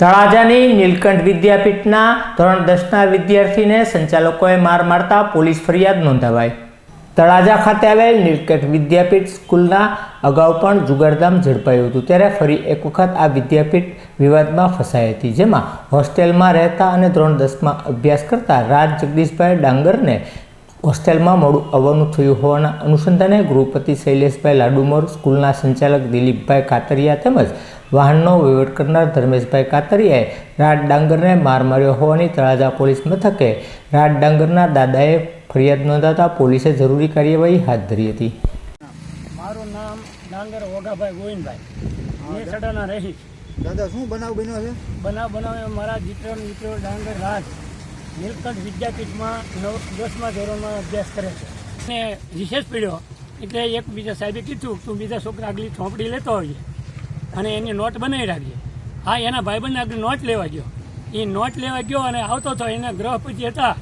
તળાજાની નીલકંઠ વિદ્યાપીઠના ધોરણ દસના વિદ્યાર્થીને સંચાલકોએ માર મારતા પોલીસ ફરિયાદ નોંધાવાઈ. તળાજા ખાતે આવેલ નીલકંઠ વિદ્યાપીઠ સ્કૂલના અગાઉ પણ જુગારધામ ઝડપાયું હતું, ત્યારે ફરી એક વખત આ વિદ્યાપીઠ વિવાદમાં ફસાઈ હતી, જેમાં હોસ્ટેલમાં રહેતા અને ધોરણ દસમાં અભ્યાસ કરતા રાજ જગદીશભાઈ ડાંગરને હોસ્ટેલમાં મોડું આવવાનું થયું હોવાના અનુસંધાને ગૃહપતિ શૈલેષભાઈ લાડુમોર સ્કૂલના સંચાલક દિલીપભાઈ કાતરિયા તેમજ વાહનનો વહીવટ કરનાર ધર્મેશભાઈ કાતરિયાએ રાજ ડાંગરને માર માર્યો હોવાની તળાજા પોલીસ મથકે રાજ ડાંગરના દાદાએ ફરિયાદ નોંધાતા પોલીસે જરૂરી કાર્યવાહી હાથ ધરી હતી. મારું નામ ડાંગર ઓગાભાઈ ગોવિંદભાઈ. રહી દાદા શું બનાવ બન્યો છે? બનાવ બનાવે મારા દીકરો ને દીકરો ડાંગર રાજ. નીલકંઠ વિદ્યાપીઠમાં નવ દસમા ધોરણમાં અભ્યાસ કરે છે. અને વિશેષ પીડ્યો એટલે એક બીજા સાહેબે કીધું તું બીજા છોકરા આગલી ચોપડી લેતો આવીએ અને એની નોટ બનાવી રાખજે. હા, એના ભાઈબંધને આગળ નોટ લેવા ગયો. એ નોટ લેવા ગયો અને આવતો હતો એના ગ્રહપતિ હતા.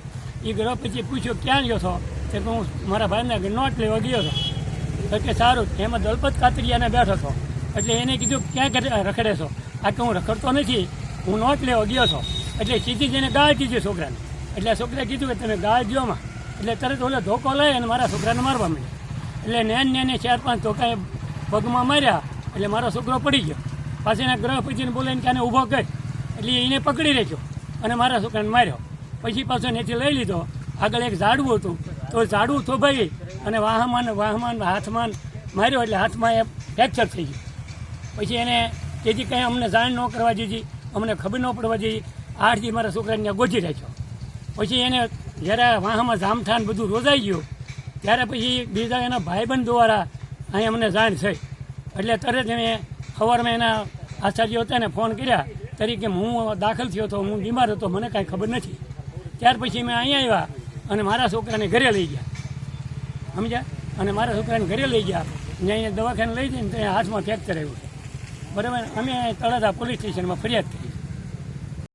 એ ગ્રહપતિએ પૂછ્યું, ક્યાં ગયો છો? કે હું મારા ભાઈને આગળ નોટ લેવા ગયો હતો. કે, સારું, એમાં દલપત કાતરિયાને બેઠો હતો એટલે એને કીધું, ક્યાં રખડે છો? આ કે, હું રખડતો નથી, હું નોટ લેવા ગયો છો. એટલે સીધી જઈને ગાળ દીધી છોકરાને. એટલે છોકરાએ કીધું કે તમે ગાળ દ્યો માં એટલે તરત ઓલો ધોકો લઈ અને મારા છોકરાને મારવા માંડ્યા. એટલે નેન નેને ચાર પાંચ ધોકાએ પગમાં માર્યા, એટલે મારો છોકરો પડી ગયો. પાછી એના ગ્રહ પછીને બોલાવીને કે આને ઊભો કર. એટલે એને પકડી રાખ્યો અને મારા છોકરાને માર્યો. પછી પાછો નેથી લઈ લીધો. આગળ એક ઝાડવું હતું. તો ઝાડવું થોભાઈ અને વાહમાન વાહમાન હાથમાં માર્યો એટલે હાથમાં એ ફ્રેક્ચર થઈ ગયું. પછી એને તેથી કંઈ અમને જાણ ન કરવા દીધી. અમને ખબર ન પડવા દીધી. આઠથી મારા છોકરાને ગોજી રાખ્યો. પછી એને જ્યારે વાહમાં જામઠાન બધું રોજાઈ ગયું, ત્યારે પછી બીજા એના ભાઈબંધ દ્વારા અહીં અમને જાણ થઈ. એટલે તરત મેં સવારમાં એના આચાર્ય હતા એને ફોન કર્યા તરીકે હું દાખલ થયો હતો, હું બીમાર હતો, મને કાંઈ ખબર નથી. ત્યાર પછી મેં અહીંયા આવ્યા અને મારા છોકરાને ઘરે લઈ ગયા. સમજ્યા? અને મારા છોકરાને ઘરે લઈ ગયા. ને અહીંયા દવાખાને લઈ જઈને ત્યાં હાથમાં ફ્રેક્ચર આવ્યું. બરાબર? અમે તળાજા પોલીસ સ્ટેશનમાં ફરિયાદ કરી.